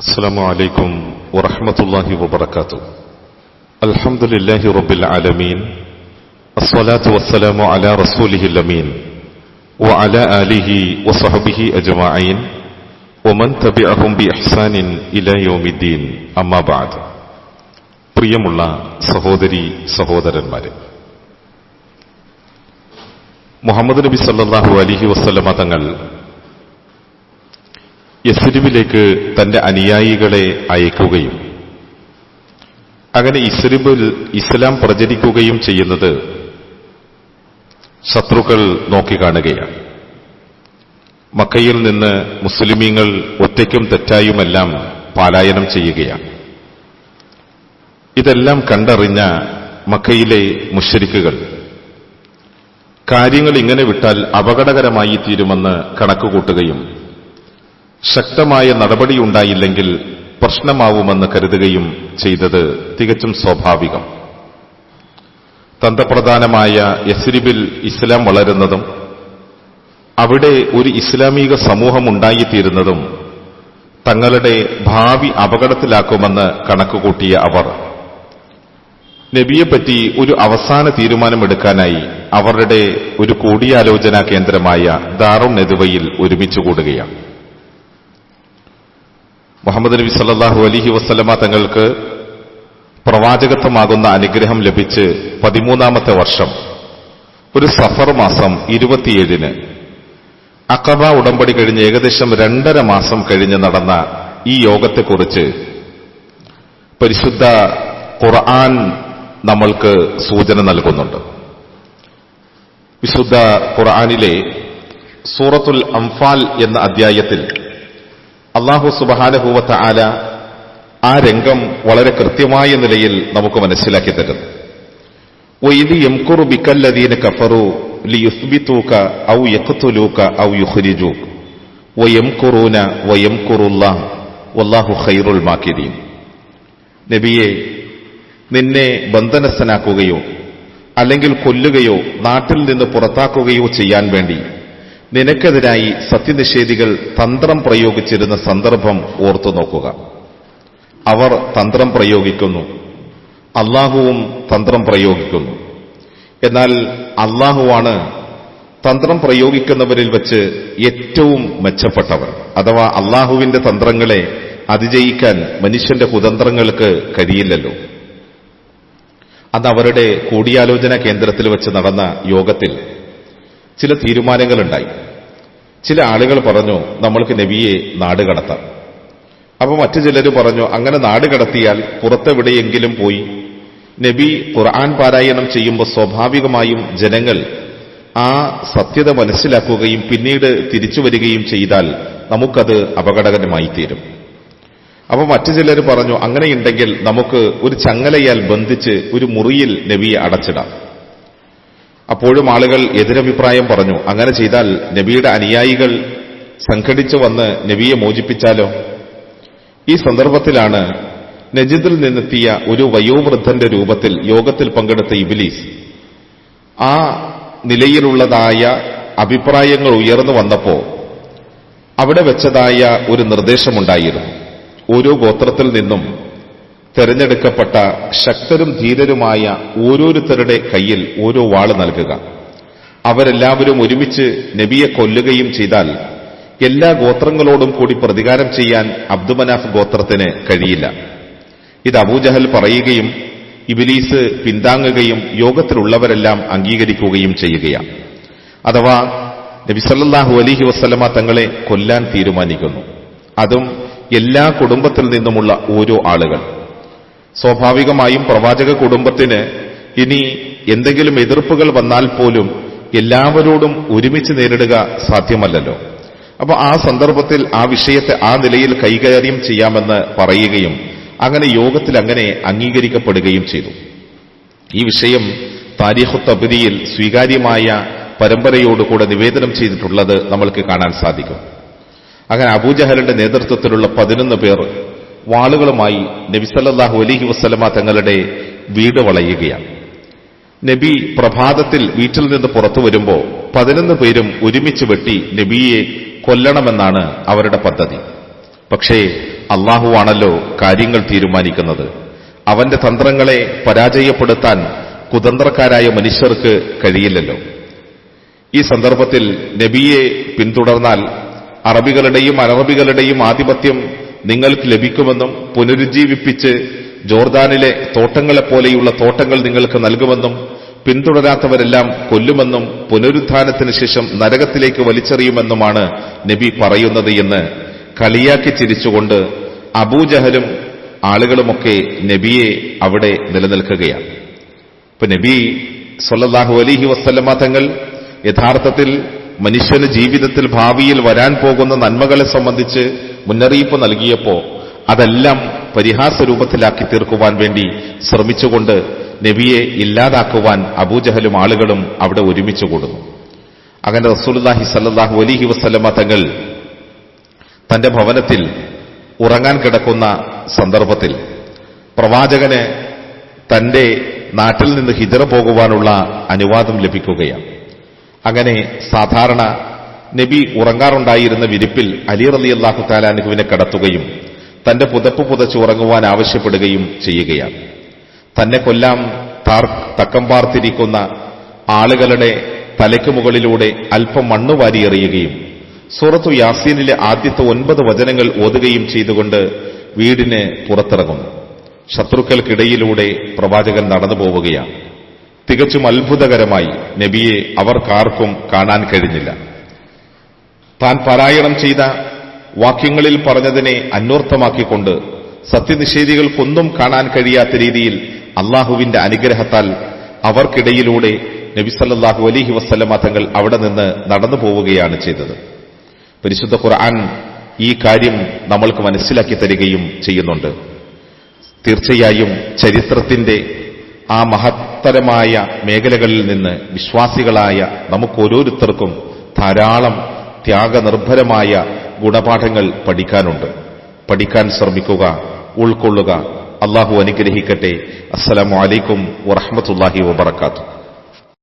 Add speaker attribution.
Speaker 1: السلام عليكم ورحمة الله وبركاته الحمد لله رب العالمين الصلاة والسلام على رسوله الأمين وعلى آله وصحبه أجمعين ومن تبعهم بإحسان إلى يوم الدين أما بعد പ്രിയമുള്ള സഹോദരി സഹോദരന്മാരെ മുഹമ്മദ് നബി സല്ലല്ലാഹു അലിഹി വസ്ലമ തങ്ങൾ യസ്രിബിലേക്ക് തന്റെ അനുയായികളെ അയക്കുകയും അങ്ങനെ ഇസ്രിബിൽ ഇസ്ലാം പ്രചരിക്കുകയും ചെയ്യുന്നത് ശത്രുക്കൾ നോക്കിക്കാണുകയാണ് മക്കയിൽ നിന്ന് മുസ്ലിമീങ്ങൾ ഒറ്റയ്ക്കും തെറ്റായുമെല്ലാം പാലായനം ചെയ്യുകയാണ്. ഇതെല്ലാം കണ്ടറിഞ്ഞ മക്കയിലെ മുഷരിക്കുകൾ കാര്യങ്ങൾ ഇങ്ങനെ വിട്ടാൽ അപകടകരമായി തീരുമെന്ന് കണക്കുകൂട്ടുകയും ശക്തമായ നടപടിയുണ്ടായില്ലെങ്കിൽ പ്രശ്നമാവുമെന്ന് കരുതുകയും ചെയ്തത് തികച്ചും സ്വാഭാവികം. തന്ത്രപ്രധാനമായ യസ്രിബിൽ ഇസ്ലാം വളരുന്നതും അവിടെ ഒരു ഇസ്ലാമിക സമൂഹം ഉണ്ടായിത്തീരുന്നതും തങ്ങളുടെ ഭാവി അപകടത്തിലാക്കുമെന്ന് കണക്കുകൂട്ടിയ അവർ. നബിയെപ്പറ്റി ഒരു അവസാന തീരുമാനമെടുക്കാനായി അവരുടെ ഒരു കൂടിയാലോചനാ കേന്ദ്രമായ ദാറും നെതുവയിൽ ഒരുമിച്ചുകൂടുകയാണ്. മുഹമ്മദ് നബി സല്ലാഹു അലിഹി വസ്ലമ തങ്ങൾക്ക് പ്രവാചകത്വമാകുന്ന അനുഗ്രഹം ലഭിച്ച് പതിമൂന്നാമത്തെ വർഷം. ഒരു സഫർ മാസം ഇരുപത്തിയേഴിന്. അക്കബ ഉടമ്പടി കഴിഞ്ഞ് ഏകദേശം രണ്ടര മാസം കഴിഞ്ഞ് നടന്ന ഈ യോഗത്തെക്കുറിച്ച് പരിശുദ്ധ ഖുർആൻ നമ്മൾക്ക് സൂചന നൽകുന്നുണ്ട്. വിശുദ്ധ ഖുർആാനിലെ സൂറത്തുൽ അംഫാൽ എന്ന അധ്യായത്തിൽ അള്ളാഹു സുബാനഹൂവത്ത ആല ആ രംഗം വളരെ കൃത്യമായ നിലയിൽ നമുക്ക് മനസ്സിലാക്കി തരുന്നു وَإِذْ يَمْكُرُ بِكَ الَّذِينَ كَفَرُوا لِيُثْبِتُوكَ أَوْ يَقْتُلُوكَ أَوْ يُخْرِجُوكَ وَيَمْكُرُونَ وَيَمْكُرُ اللَّهُ وَاللَّهُ خَيْرُ الْمَاكِرِينَ നബിയെ നിന്നെ ബന്ധനസ്ഥനാക്കുകയോ അല്ലെങ്കിൽ കൊല്ലുകയോ നാട്ടിൽ നിന്ന് പുറത്താക്കുകയോ ചെയ്യാൻ വേണ്ടി നിനക്കെതിരായി സത്യനിഷേധികൾ തന്ത്രം പ്രയോഗിച്ചിരുന്ന സന്ദർഭം ഓർത്തു നോക്കുക. അവർ തന്ത്രം പ്രയോഗിക്കുന്നു. അള്ളാഹുവും തന്ത്രം പ്രയോഗിക്കുന്നു. എന്നാൽ അള്ളാഹുവാണ് തന്ത്രം പ്രയോഗിക്കുന്നവരിൽ വച്ച് ഏറ്റവും മെച്ചപ്പെട്ടവർ. അഥവാ അള്ളാഹുവിന്റെ തന്ത്രങ്ങളെ അതിജയിക്കാൻ മനുഷ്യന്റെ കുതന്ത്രങ്ങൾക്ക് കഴിയില്ലല്ലോ. അത് അവരുടെ കൂടിയാലോചന കേന്ദ്രത്തിൽ വെച്ച് നടന്ന യോഗത്തിൽ ചില തീരുമാനങ്ങളുണ്ടായി. ചില ആളുകൾ പറഞ്ഞു നമ്മൾക്ക് നബിയെ നാട് കടത്താം. അപ്പോൾ മറ്റു ചിലർ പറഞ്ഞു അങ്ങനെ നാട് കടത്തിയാൽ പുറത്തെവിടെയെങ്കിലും പോയി. നബി ഖുർആൻ പാരായണം ചെയ്യുമ്പോൾ സ്വാഭാവികമായും ജനങ്ങൾ ആ സത്യത മനസ്സിലാക്കുകയും പിന്നീട് തിരിച്ചു വരികയും ചെയ്താൽ നമുക്കത് അപകടകരമായി തീരും അപ്പൊ മറ്റു ചിലർ പറഞ്ഞു അങ്ങനെയുണ്ടെങ്കിൽ നമുക്ക് ഒരു ചങ്ങലയാൽ ബന്ധിച്ച് ഒരു മുറിയിൽ നബിയെ അടച്ചിടാം. അപ്പോഴും ആളുകൾ എതിരഭിപ്രായം പറഞ്ഞു. അങ്ങനെ ചെയ്താൽ നബിയുടെ അനുയായികൾ സംഘടിച്ചു വന്ന് നബിയെ മോചിപ്പിച്ചാലോ? ഈ സന്ദർഭത്തിലാണ് നജിദിൽ നിന്നെത്തിയ ഒരു വയോവൃദ്ധന്റെ രൂപത്തിൽ യോഗത്തിൽ പങ്കെടുത്ത ഇബിലീസ്. ആ നിലയിലുള്ളതായ അഭിപ്രായങ്ങൾ ഉയർന്നു വന്നപ്പോ അവിടെ വെച്ചതായ ഒരു നിർദ്ദേശമുണ്ടായിരുന്നു. ഓരോ ഗോത്രത്തിൽ നിന്നും തെരഞ്ഞെടുക്കപ്പെട്ട ശക്തരും ധീരരുമായ ഓരോരുത്തരുടെ കയ്യിൽ ഓരോ വാൾ നൽകുക. അവരെല്ലാവരും ഒരുമിച്ച് നബിയെ കൊല്ലുകയും ചെയ്താൽ എല്ലാ ഗോത്രങ്ങളോടും കൂടി പ്രതികാരം ചെയ്യാൻ അബ്ദുമനാഫ് ഗോത്രത്തിന് കഴിയില്ല. ഇത് അബൂജഹൽ പറയുകയും ഇബിലീസ് പിന്താങ്ങുകയും യോഗത്തിലുള്ളവരെല്ലാം അംഗീകരിക്കുകയും ചെയ്യുകയാണ്. അഥവാ നബിസല്ലാഹു അലിഹി വസ്ലമ തങ്ങളെ കൊല്ലാൻ തീരുമാനിക്കുന്നു. അതും എല്ലാ കുടുംബത്തിൽ നിന്നുമുള്ള ഓരോ ആളുകൾ. സ്വാഭാവികമായും പ്രവാചക കുടുംബത്തിന് ഇനി എന്തെങ്കിലും എതിർപ്പുകൾ വന്നാൽ പോലും എല്ലാവരോടും ഒരുമിച്ച് നേരിടുക സാധ്യമല്ലല്ലോ. അപ്പോൾ ആ സന്ദർഭത്തിൽ ആ വിഷയത്തെ ആ നിലയിൽ കൈകാര്യം ചെയ്യാമെന്ന് പറയുകയും അങ്ങനെ യോഗത്തിൽ അങ്ങനെ അംഗീകരിക്കപ്പെടുകയും ചെയ്തു. ഈ വിഷയം താരിഖു തബിദിയിൽ സ്വീകാര്യമായ പരമ്പരയോടുകൂടെ നിവേദനം ചെയ്തിട്ടുള്ളത് നമ്മൾക്ക് കാണാൻ സാധിക്കും. അങ്ങനെ അബൂജഹലിന്റെ നേതൃത്വത്തിലുള്ള പതിനൊന്ന് പേർ വാളുകളുമായി നബി സല്ലാഹു അലഹി വസ്ലമ തങ്ങളുടെ വീട് വളയുകയാണ്. നബി പ്രഭാതത്തിൽ വീട്ടിൽ നിന്ന് പുറത്തു വരുമ്പോൾ പതിനൊന്ന് പേരും ഒരുമിച്ച് വെട്ടി നബിയെ കൊല്ലണമെന്നാണ് അവരുടെ പദ്ധതി. പക്ഷേ അള്ളാഹുവാണല്ലോ കാര്യങ്ങൾ തീരുമാനിക്കുന്നത്. അവന്റെ തന്ത്രങ്ങളെ പരാജയപ്പെടുത്താൻ കുതന്ത്രക്കാരായ മനുഷ്യർക്ക് കഴിയില്ലല്ലോ. ഈ സന്ദർഭത്തിൽ നബിയെ പിന്തുടർന്നാൽ അറബികളുടെയും അനറബികളുടെയും ആധിപത്യം നിങ്ങൾക്ക് ലഭിക്കുമെന്നും പുനരുജ്ജീവിപ്പിച്ച് ജോർദാനിലെ തോട്ടങ്ങളെപ്പോലെയുള്ള തോട്ടങ്ങൾ നിങ്ങൾക്ക് നൽകുമെന്നും പിന്തുടരാത്തവരെല്ലാം കൊല്ലുമെന്നും പുനരുദ്ധാനത്തിന് ശേഷം നരകത്തിലേക്ക് വലിച്ചെറിയുമെന്നുമാണ് നബി പറയുന്നത് എന്ന് കളിയാക്കി ചിരിച്ചുകൊണ്ട് അബൂജഹലും ആളുകളുമൊക്കെ നബിയെ അവിടെ നിലനിൽക്കുകയാണ്. ഇപ്പൊ നബി സൊല്ലാഹു അലിഹി വസ്ലമ തങ്ങൾ യഥാർത്ഥത്തിൽ മനുഷ്യന് ജീവിതത്തിൽ ഭാവിയിൽ വരാൻ പോകുന്ന നന്മകളെ സംബന്ധിച്ച് മുന്നറിയിപ്പ് നൽകിയപ്പോ അതെല്ലാം പരിഹാസ രൂപത്തിലാക്കി തീർക്കുവാൻ വേണ്ടി ശ്രമിച്ചുകൊണ്ട് നബിയെ ഇല്ലാതാക്കുവാൻ അബൂജഹലും ആളുകളും അവിടെ ഒരുമിച്ച് കൂടുന്നു. അങ്ങനെ റസൂലുല്ലാഹി സല്ലല്ലാഹു അലൈഹി വസ്ലമ തങ്ങൾ തന്റെ ഭവനത്തിൽ ഉറങ്ങാൻ കിടക്കുന്ന സന്ദർഭത്തിൽ പ്രവാചകന് തന്റെ നാട്ടിൽ നിന്ന് ഹിജറ പോകുവാനുള്ള അനുവാദം ലഭിക്കുകയാണ്. അങ്ങനെ സാധാരണ നബി ഉറങ്ങാറുണ്ടായിരുന്ന വിരിപ്പിൽ അലി റലി അള്ളാഹു താലാനുഹുവിനെ കടത്തുകയും തന്റെ പുതപ്പ് പുതച്ച് ഉറങ്ങുവാൻ ആവശ്യപ്പെടുകയും ചെയ്യുകയാണ്. തന്നെ കൊല്ലാം തക്കം പാർത്തിരിക്കുന്ന ആളുകളുടെ തലയ്ക്ക് മുകളിലൂടെ അല്പം മണ്ണ് വാരിയെറിയുകയും സൂറത്തു യാസീനിലെ ആദ്യത്തെ ഒൻപത് വചനങ്ങൾ ഓതുകയും ചെയ്തുകൊണ്ട് വീടിന് പുറത്തിറങ്ങുന്നു. ശത്രുക്കൾക്കിടയിലൂടെ പ്രവാചകൻ നടന്നു പോവുകയാണ് തികച്ചും അത്ഭുതകരമായി നബിയെ അവർക്കാർക്കും കാണാൻ കഴിഞ്ഞില്ല. താൻ പാരായണം ചെയ്ത വാക്യങ്ങളിൽ പറഞ്ഞതിനെ അന്വർത്ഥമാക്കിക്കൊണ്ട് സത്യനിഷേധികൾക്കൊന്നും കാണാൻ കഴിയാത്ത രീതിയിൽ അള്ളാഹുവിന്റെ അനുഗ്രഹത്താൽ അവർക്കിടയിലൂടെ നബിസല്ലാഹു അലഹി വസ്ലമ തങ്ങൾ അവിടെ നിന്ന് നടന്നു പോവുകയാണ് ചെയ്തത്. പരിശുദ്ധ ഖുർആൻ ഈ കാര്യം നമ്മൾക്ക് മനസ്സിലാക്കി തരികയും ചെയ്യുന്നുണ്ട്. തീർച്ചയായും ചരിത്രത്തിന്റെ ആ മഹത്തരമായ മേഖലകളിൽ നിന്ന് വിശ്വാസികളായ നമുക്ക് ഓരോരുത്തർക്കും ധാരാളം ത്യാഗനിർഭരമായ ഗുണപാഠങ്ങൾ പഠിക്കാനുണ്ട്. പഠിക്കാൻ ശ്രമിക്കുക ഉൾക്കൊള്ളുക. അള്ളാഹു അനുഗ്രഹിക്കട്ടെ. അസ്സലാമു അലൈക്കും വറഹമത്തല്ലാഹി വബർക്കാത്തു